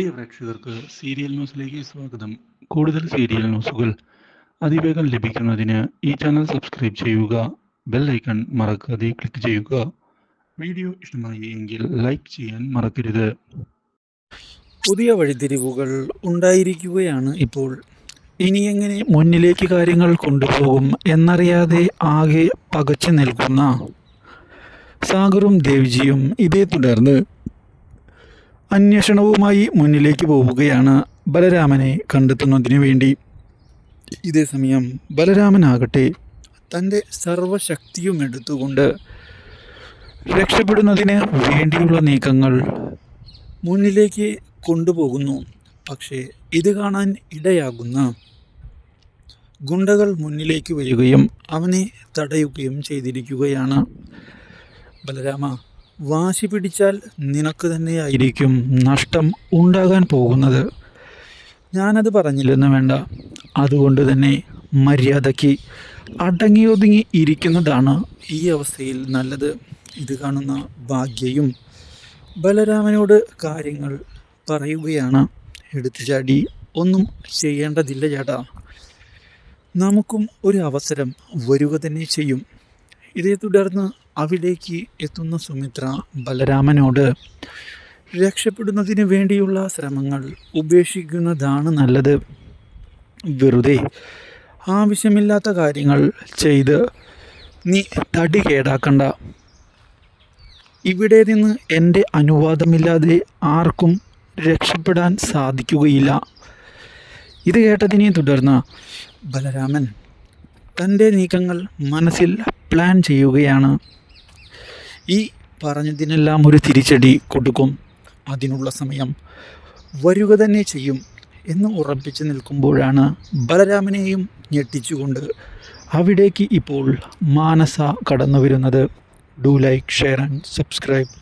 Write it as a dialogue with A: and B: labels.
A: പ്രിയ പ്രേക്ഷകർക്ക് സീരിയൽ ന്യൂസിലേക്ക് സ്വാഗതം. കൂടുതൽ സീരിയൽ ന്യൂസുകൾ അതിവേഗം ലഭിക്കുന്നതിന് ഈ ചാനൽ സബ്സ്ക്രൈബ് ചെയ്യുക ബെൽ ഐക്കൺ മറക്കാതെ ക്ലിക്ക് ചെയ്യുക. വീഡിയോ ഇഷ്ടമായി എങ്കിൽ ലൈക്ക് ചെയ്യാൻ മറക്കരുത്.
B: പുതിയ വഴിത്തിരിവുകൾ ഉണ്ടായിരിക്കുകയാണ് ഇപ്പോൾ. ഇനി എങ്ങനെ മുന്നിലേക്ക് കാര്യങ്ങൾ കൊണ്ടുപോകും എന്നറിയാതെ ആകെ പകച്ചു നിൽക്കുന്ന സാഗറും ദേവ്ജിയും ഇതേ തുടർന്ന് അന്വേഷണവുമായി മുന്നിലേക്ക് പോവുകയാണ് ബലരാമനെ കണ്ടെത്തുന്നതിനു വേണ്ടി. ഇതേ സമയം ബലരാമനാകട്ടെ തന്റെ സർവശക്തിയും എടുത്തുകൊണ്ട് രക്ഷപ്പെടുന്നതിന് വേണ്ടിയുള്ള നീക്കങ്ങൾ മുന്നിലേക്ക് കൊണ്ടുപോകുന്നു. പക്ഷേ ഇത് കാണാൻ ഇടയാകുന്ന ഗുണ്ടകൾ മുന്നിലേക്ക് വരികയും അവനെ തടയുകയും ചെയ്തിരിക്കുകയാണ്. ബലരാമ വാശി പിടിച്ചാൽ നിനക്ക് തന്നെയായിരിക്കും. നഷ്ടം ഉണ്ടാകാൻ പോകുന്നത്. ഞാനത് പറഞ്ഞില്ലെന്ന് വേണ്ട. അതുകൊണ്ട് തന്നെ മര്യാദയ്ക്ക് അടങ്ങി ഒതുങ്ങി ഇരിക്കുന്നതാണ് ഈ അവസ്ഥയിൽ നല്ലത്. ഇത് കാണുന്ന ഭാഗ്യയും ബലരാമനോട് കാര്യങ്ങൾ പറയുകയാണ്. എടുത്തു ചാടി ഒന്നും ചെയ്യേണ്ടതില്ല ചേട്ടാ. നമുക്കും ഒരു അവസരം വരിക തന്നെ ചെയ്യും. ഇതേ തുടർന്ന് അവിടേക്ക് എത്തുന്ന സുമിത്ര ബലരാമനോട് രക്ഷപ്പെടുന്നതിന് വേണ്ടിയുള്ള ശ്രമങ്ങൾ ഉപേക്ഷിക്കുന്നതാണ് നല്ലത്. വെറുതെ ആവശ്യമില്ലാത്ത കാര്യങ്ങൾ ചെയ്ത് നീ തടി കേടാക്കണ്ട. ഇവിടെ നിന്ന് എന്റെ അനുവാദമില്ലാതെ ആർക്കും രക്ഷപ്പെടാൻ സാധിക്കുകയില്ല. ഇത് കേട്ടതിനെ തുടർന്ന് ബലരാമൻ തന്റെ നീക്കങ്ങൾ മനസ്സിൽ പ്ലാൻ ചെയ്യുകയാണ്. ഈ പറഞ്ഞതിനെല്ലാം ഒരു തിരിച്ചടി കൊടുക്കും. അതിനുള്ള സമയം വരിക തന്നെ ചെയ്യും എന്ന് ഉറപ്പിച്ച് നിൽക്കുമ്പോഴാണ് ബലരാമനെയും ഞെട്ടിച്ചുകൊണ്ട് അവിടേക്ക് ഇപ്പോൾ മാനസ കടന്നു വരുന്നത് do like share and subscribe.